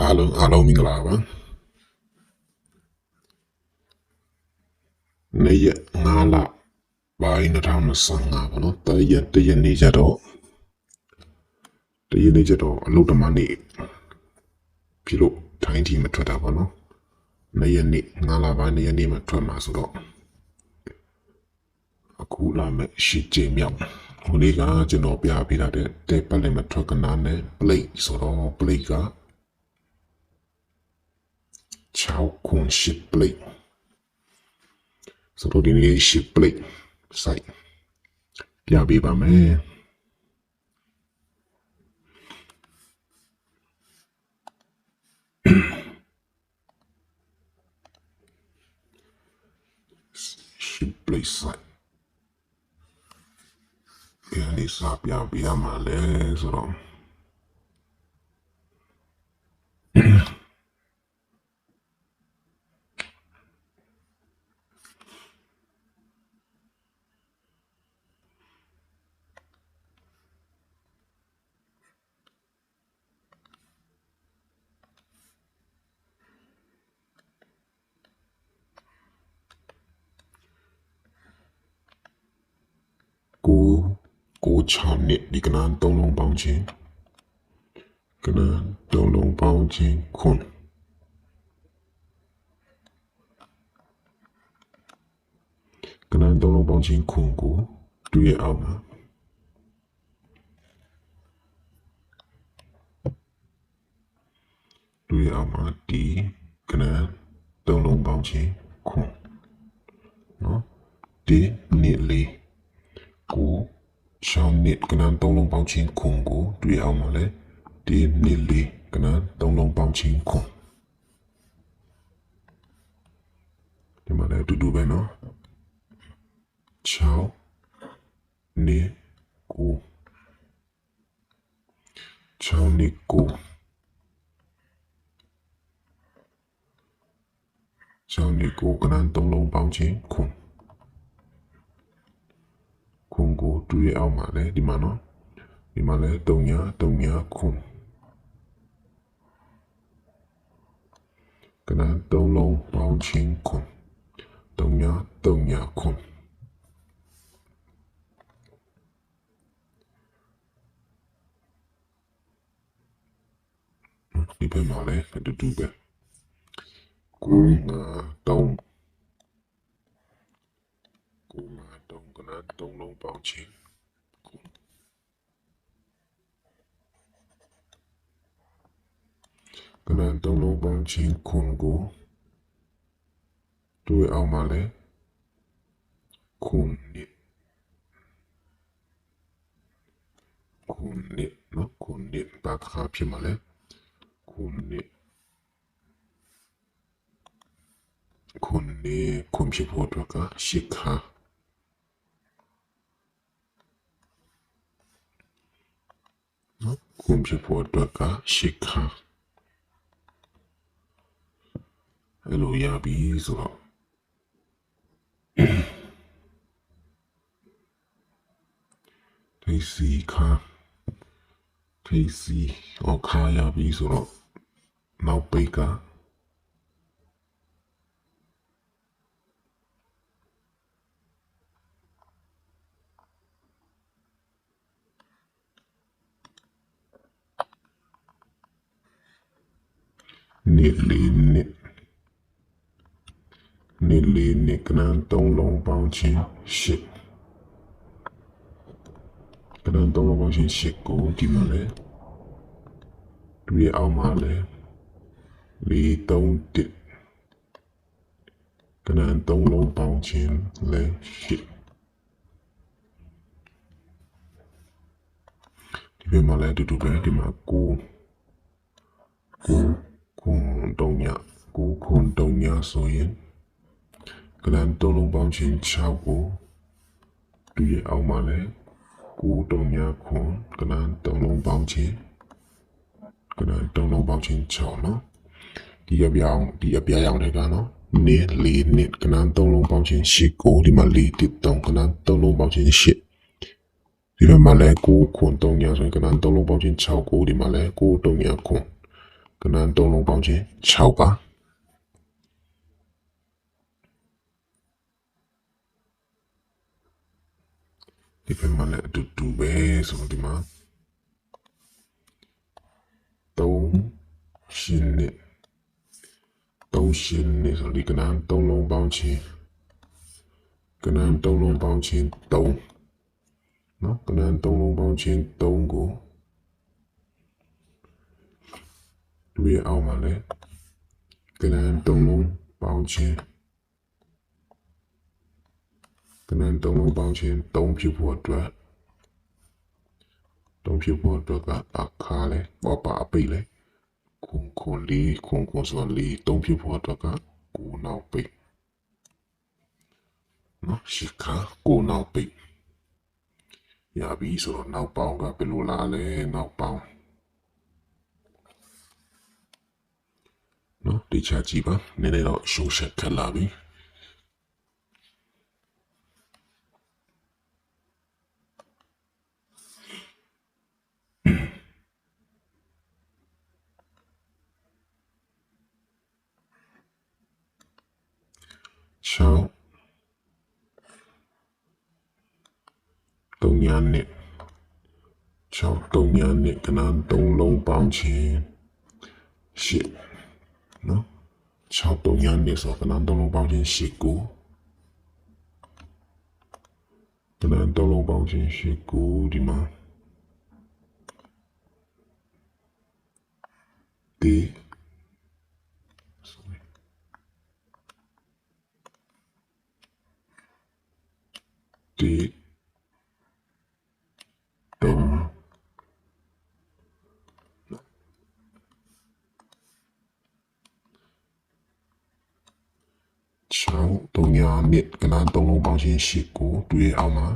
အားလုံးအားလုံးမင်္ဂလာပါနေ့ရက်9လပိုင်း2025ပေါ့နော်တရက်တရက်နေ့ကြတော့တရက်နေ့ကြတော့အလုပ်တမနေ့ဖြစ်လို့ထိုင်းတီမထွက်တာပေါ့နော်နေ့ရက်နေ့9လပိုင်းနေ့ရက်နေ့မှာထွက်မှာဆိုတော့အခုလာမဲ့ရှစ်ကြိမ်မြောက်ဟိုနေ့ကကျွန်တော်ပြပေးထားတဲ့တဲ့ပတ်လည်မှာထွက်ကနာနဲ့ plate ဆိုတော့ plate က 6ခွန်10 plate ဆိုတော့ဒီနေ့10 plate စိုက်ပြပေးပါမယ်10 plate စိုက်ဒီနေ့စားပြပေး 6နှစ်ဒီကနန်း3လုံးပေါင်းခြင်းကနန်း3လုံးပေါင်းခြင်းခွန်းကနန်း3လုံးပေါင်းခြင်းခွန်းကိုတွေ့ရအောင်ပါတွေ့ရအောင်ပါဒီကနန်း3လုံးပေါင်းခြင်းခွန်းနော်ဒီနေ့လေးကို ရှောင်းနစ်ကနန်သုံးလုံးပေါင်းချင်းခွန်ကိုတွေ့အောင်မလဲဒီနစ်လေးကနန်သုံးလုံးပေါင်း ချင်းခွန်ဒီမှာလည်းအတူတူပဲနော်6နစ်ကို6နစ်ကို6နစ်ကိုကနန်သုံးလုံးပေါင်းချင်းခွန်ခွန်ကိုတူရအောင်ပါလေဒီမှာနော်ဒီမှာလဲတုံညာတုံညာခွန်ကနတုံးလုံးပေါင်းချင်းခွန်တုံညာတုံညာခွန်ဒီဘက်မှာလဲအတူတူပဲကိုငါတုံးကိုငါ တုံးကနတုံးလုံးပေါင်းချင်းကနန်တုံးလုံးပေါင်းချင်းခွန်ကိုတွေ့အောင်ပါလေခွန်နစ်ခွန်နစ်နော်ခွန်နစ်ဘာခါဖြစ်မှာလဲခွန်နစ်ခွန်နစ်ခွန်ဖြစ်ဖို့အတွက်ကရှစ်ခါနော် ခွန်ဖြစ်ဖို့အတွက်ကရှစ်ခါအဲ့လိုရပြီဆိုတော့ထိတ်စီခါထိတ်စီဟောခါရပြီဆိုတော့နောက်ပိတ်က နေလေးနေနေလေးနေကနန်သုံးလုံးပေါင်းချင်းရှစ်ကနန်သုံးလုံးပေါင်းချင်းရှစ်ကိုဒီမှာလဲတွေ့ရအောင်ပါလဲလေးသုံးတစ်ကနန်သုံးလုံးပေါင်းချင်းလဲရှစ်ဒီဘက်မှာလဲအတူတူပဲဒီမှာကိုကို 9ခုတုံညာဆိုရင်ဂရမ်တုံလုံးပေါင်းခြင်း6ကိုတူရအောင်ပါလေ9တုံညာခွန်ဂရမ်တုံလုံးပေါင်းခြင်းဂရမ်တုံလုံးပေါင်းခြင်း6နော်ဒီအပြောင်းဒီအပြားရောင်တွေကနော်နေ၄နှစ်ကနန်း၃လုံးပေါင်းခြင်း၈ကိုဒီမှာ၄တစ်၃ကနန်း၃လုံးပေါင်းခြင်း၈ဒီမှာလည်း9ခွန်3ညာဆိုရင်ကနန်း3လုံးပေါင်းခြင်း6ကိုဒီမှာလည်း9 3ညာခွန်ကနန်း3လုံးပေါင်းခြင်း6ပါ ဒီဘက်မှာလည်းအတူတူပဲဆိုတော့ဒီမှာ3ရှင်းနဲ့3ရှင်းနဲ့ဆိုတော့ဒီကနန်းသုံးလုံးပေါင်းခြင်းကနန်းသုံးလုံးပေါင်းခြင်း3နော်ကနန်းသုံးလုံးပေါင်းခြင်း3ကိုတွေ့အောင်ပါလေကနန်းသုံးလုံးပေါင်းခြင်း ကနန်းသုံးလုံးပေါင်းခြင်း3ဖြစ်ဖို့အတွက်3ဖြစ်ဖို့အတွက်ကအခါလေပေါ်ပါအပိတ်လေခုံခုံလေးခုံခုံဆိုလေး3ဖြစ်ဖို့အတွက်ကကိုနောက်ပိတ်နော်ရှိခါကိုနောက်ပိတ်ရပြီဆိုတော့နောက်ပေါင်းကဘယ်လိုလာလဲနောက်ပေါင်းနော်ဒီချာကြည့်ပါနည်းနည်းတော့ရှုံးဆက်ခက်လာပြီရှောင်းတုံညာနဲ့ ရှောင်းတုံညာနဲ့ကနန်းသုံးလုံးပေါင်းခြင်းရှစ်နော်6တုံညာနဲ့ဆိုကနန်းသုံးလုံးပေါင်းခြင်းရှစ်ကိုကနန်းသုံးလုံးပေါင်းခြင်းရှစ်ကိုဒီမှာဒီ sorry ဒီတုံချောင်း တုံညာမြစ်ကနန်းသုံးလုံးပေါင်းခြင်းရှိကိုတွေ့အောင်မှာ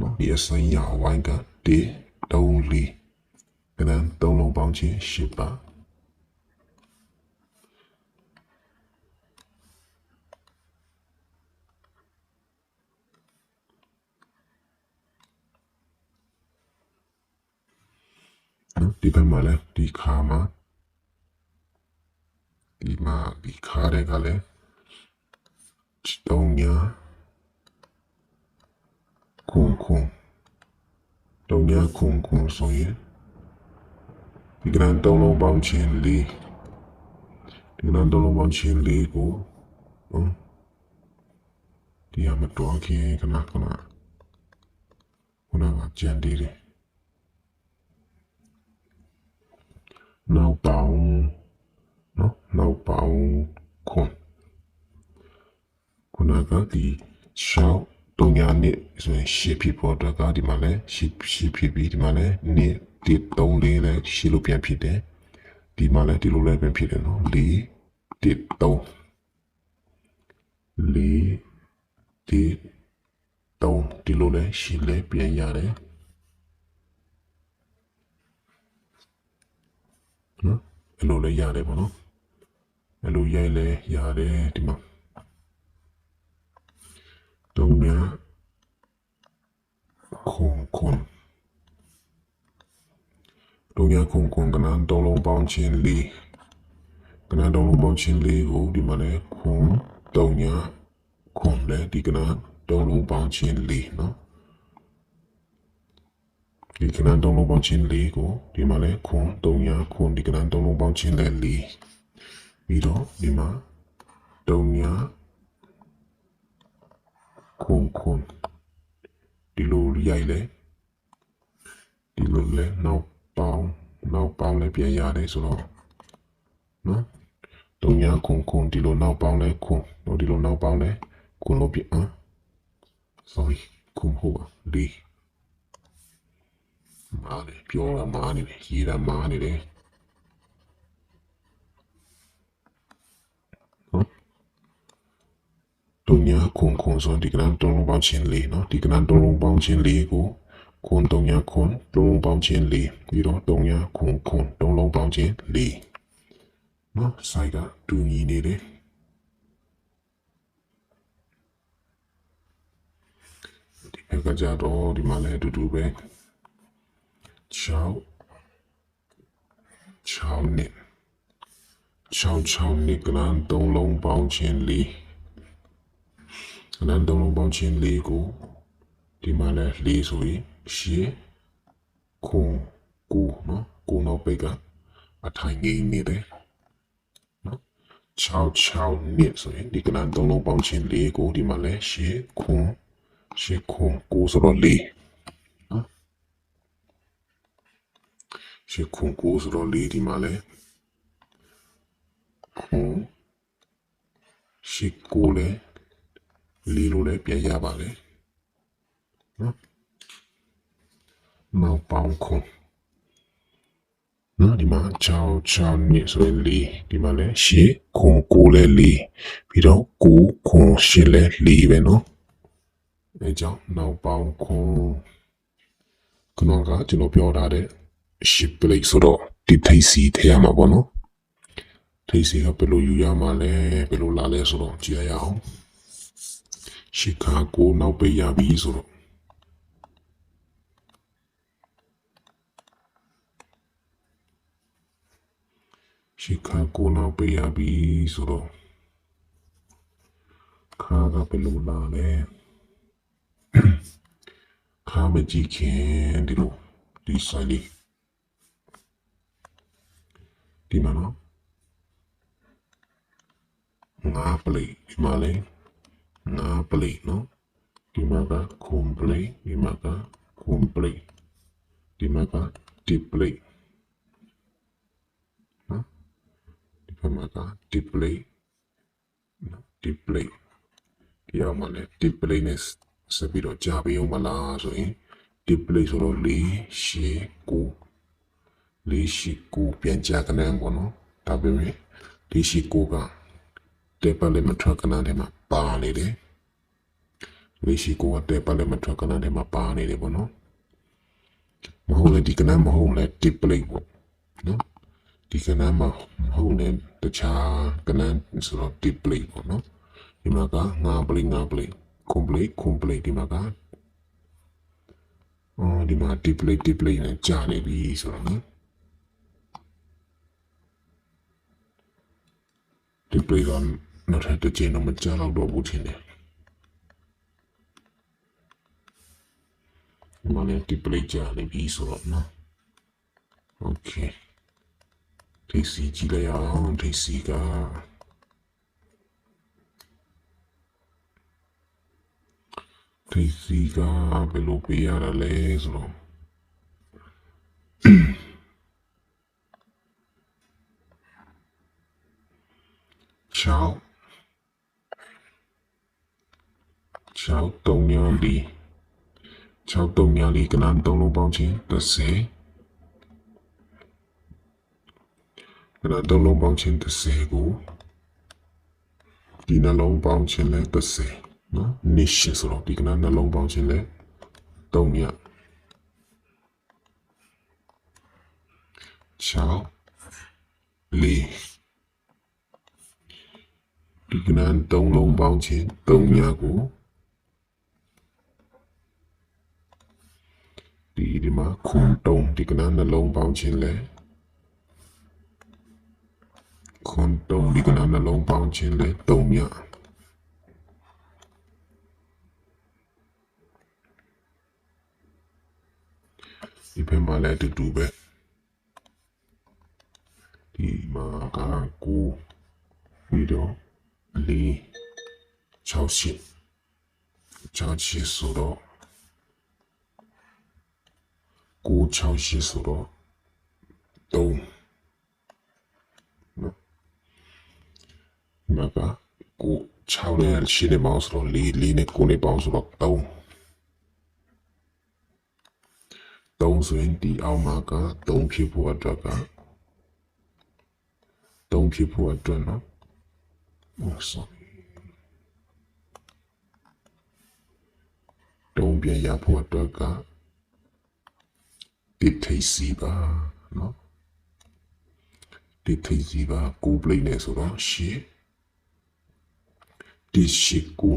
နော်ဒီအစင်းရဝိုင်းကတေတုံးလီကနန်းသုံးလုံးပေါင်းခြင်းရှိပါနော်ဒီဘက်မှာလည်းဒီခါမှာဒီမှာဒီခါတွေကလည်း တုံညာခုံခုံတုံညာခုံခုံဆိုရင်ဒီကနန်းသုံးလုံးပေါင်းခြင်းလေးဒီကနန်းသုံးလုံးပေါင်းခြင်းလေးကိုနော်ဒီရမတော်ခင်ခဏခဏခုနကကြံသေးတယ်နောက်ပေါင်းနော်နောက်ပေါင်းခွန် ခုနကဒီရှောက်တုံညာနဲ့ဆိုရင်ရှေ့ဖြစ်ဖို့အတွက်ကဒီမှာလဲရှေ့ရှေ့ဖြစ်ပြီးဒီမှာလဲနေဒီတုံးလေးလဲရှေ့လို့ပြန်ဖြစ်တယ်ဒီမှာလဲဒီလိုလဲပြန်ဖြစ်တယ်နော်လေးဒီတုံးလေးဒီတုံးဒီလိုလဲရှေ့လဲပြန်ရတယ်နော်အဲ့လိုလဲရတယ်ပေါ့နော်အဲ့လိုရိုက်လဲရတယ်ဒီမှာ တုံးညာခုံခုံတုံးညာခုံခုံကနန်းတုံးလုံးပေါင်းခြင်းလေးကနန်းတုံးလုံးပေါင်းခြင်းလေးကိုဒီမှာလဲခုံတုံးညာခုံလဲဒီကနန်းတုံးလုံးပေါင်းခြင်းလေးနော်ဒီကနန်းတုံးလုံးပေါင်းခြင်းလေးကိုဒီမှာလဲခုံတုံးညာခုံဒီကနန်းတုံးလုံးပေါင်းခြင်းလဲလေးပြီးတော့ဒီမှာတုံးညာ ခုံခုံဒီလိုရိုက်လဲဒီလိုလဲနောက်ပေါင်းနောက်ပေါင်းလဲပြန်ရတယ်ဆိုတော့နော်တုံညာခုံခုံဒီလိုနောက်ပေါင်းလဲခုံတော့ဒီလိုနောက်ပေါင်းလဲခုံလို့ပြန် sorry ခုံဟုတ်ပါဒီမားလေပြောတာမားနေတယ်ရေးတာမားနေတယ် တုံညာခုံခုံဆိုဒီကနန်တုံးလုံးပေါင်းခြင်းလေးနော်ဒီကနန်တုံးလုံးပေါင်းခြင်းလေးကိုခုံတုံညာခုံတုံးလုံးပေါင်းခြင်းလေးပြီးတော့တုံညာခုံခုံတုံးလုံးပေါင်းခြင်းလေးနော်ဆိုင်ကတူညီနေတယ်ဒီ ဘက်ကကြတော့ဒီမှာလည်းအတူတူပဲ6 6နှစ်66နှစ်ကလန်3လုံးပေါင်းခြင်း၄ကလန်3လုံးပေါင်းခြင်း၄ကိုဒီမှာလဲ၄ဆိုရင်ရှေ့ခုံကိုနော်ကိုနောက်ပိတ်ကအထိုင်ငိမ့်နေတယ်နော်66နှစ်ဆိုရင်ဒီကလန်3လုံးပေါင်းခြင်း၄ကိုဒီမှာလဲရှေ့ခုံရှေ့ခုံကိုဆိုတော့၄နော်ရှေ့ခုံကိုဆိုတော့၄ဒီမှာလဲခုံရှေ့ကိုလဲ လေးလိုလဲပြန်ရပါလေနော်နောက်ပေါင်းခုံနော်ဒီမှာ6 6နှစ်ဆိုရင်၄ဒီမှာလဲရှေ့ခုံကိုလဲ၄ပြီးတော့ကိုခုံရှေ့လဲ၄ပဲနော်အဲကြောင့်နောက်ပေါင်းခုံခဏကကျွန်တော်ပြောထားတဲ့ရှစ်ပလိတ်ဆိုတော့ဒီထိတ်စီထဲရမှာပေါ့နော်ထိတ်စီကဘယ်လိုယူရမှာလဲဘယ်လိုလာလဲဆိုတော့ကြည့်ရအောင် ရှစ်ခါကိုနောက်ပိတ်ရပြီဆိုတော့ရှစ်ခါကိုနောက်ပိတ်ရပြီဆိုတော့ခါကဘယ်လိုလာလဲခါမကြည့်ခင်ဒီလိုဒီဆိုင်လေးဒီမှာနော်ငါပလေးဒီမှာလေ ငါပလေးနော်ဒီမှာကခုံပလေးဒီမှာကခုံပလေးဒီမှာကဒီပလေးနော်ဒီဘက်မှာကဒီပလေးနော်ဒီပလေးဒီအောင်မှာလေဒီပလေးနဲ့ဆက်ပြီးတော့ကြာပြီးအောင်မလားဆိုရင်ဒီပလေးဆိုတော့၄ရှေကိုလေးရှိကိုပြန်ကြကနေပေါ့နော်ဒါပေမဲ့လေးရှိကိုက တဲပတ်လည်းမထွက်ကနန်းထဲမှာပါနေတယ်လေးရှိကိုကတဲပတ်လည်းမထွက်ကနန်းထဲမှာပါနေတယ်ပေါ့နော်မဟုတ်လေဒီကနန်းမဟုတ်လေဒီပလေးပေါ့နော်ဒီကနန်းမှာမဟုတ်လေတခြားကနန်းဆိုတော့ဒီပလေးပေါ့နော်ဒီမှာကငါပလေးငါပလေး complete complete ဒီမှာကအော်ဒီမှာ display display နဲ့ကြာနေပြီဆိုတော့နော် display က နောက်ထပ်တစ်ချိန်တော့မကြာတော့တော့ဘူးထင်တယ်ဒီမှာလည်း display ကြာနေပြီဆိုတော့နော် okay ထိစီကြည့်လိုက်အောင်ထိစီကထိစီကဘယ်လိုပြရတာလဲဆိုတော့ Ciao. Ciao တုံညာလီ6တုံညာလီကနန်သုံးလုံးပေါင်းချင်း30ကနန်သုံးလုံးပေါင်းချင်း30ကိုဒီနှလုံးပေါင်းချင်းလဲ30နော်နိရှဆိုတော့ဒီကနန်နှလုံးပေါင်းချင်းလဲ3ည6လီ ဒီကနန်သုံးလုံးပေါင်းခြင်းသုံးညကိုဒီဒီမှာခွန်တုံးဒီကနန်နှလုံးပေါင်းခြင်းလဲခွန်တုံးဒီကနန်နှလုံးပေါင်းခြင်းလဲသုံးညဒီဘက်မှာလည်းအတူတူပဲဒီမှာကကိုပြီးတော့လေး6ရှစ်6ရှစ်ဆိုတော့ ကို6ရှစ်ဆိုတော့3နော်မကကို6နဲ့ရှစ်နဲ့ပေါင်းဆိုတော့4 4နဲ့9နဲ့ပေါင်းဆိုတော့3 3ဆိုရင်ဒီအောက်မှာက3ဖြစ်ဖို့အတွက်က3ဖြစ်ဖို့အတွက်နော် Oh, sorry. တုံးပြန်ရဖို့အတွက်က တိထိတ်စီပါနော်တိထိတ်စီပါကိုပလိနေဆိုတော့ရှေ့တိရှိကို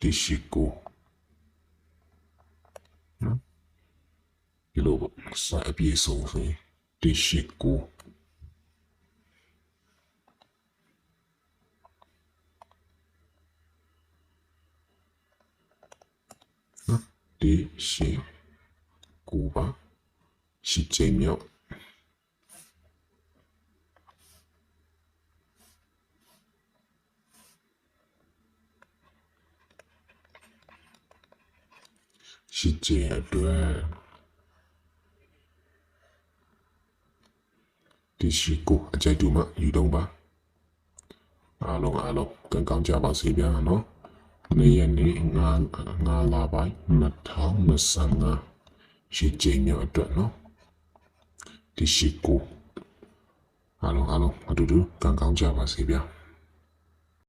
တိရှိကိုနော်ဒီလိုစာအပြေဆုံးဆိုတိရှိကိုတိရှိ ကိုပါရှိချိန်မြောက်ရှိချိန်အတွက်ဒီရှိကိုအကြိုက်တူမှယူတော့ပါအားလုံး အားလုံးကံကောင်းကြပါစေဗျာနော်နေရနေငါငါလာပိုင်း2025ရှိချိန်မြောက်အတွက်နော်ဒီရှိကိုအားလုံးအားလုံးအတူတူကံကောင်းကြပါစေဗျာ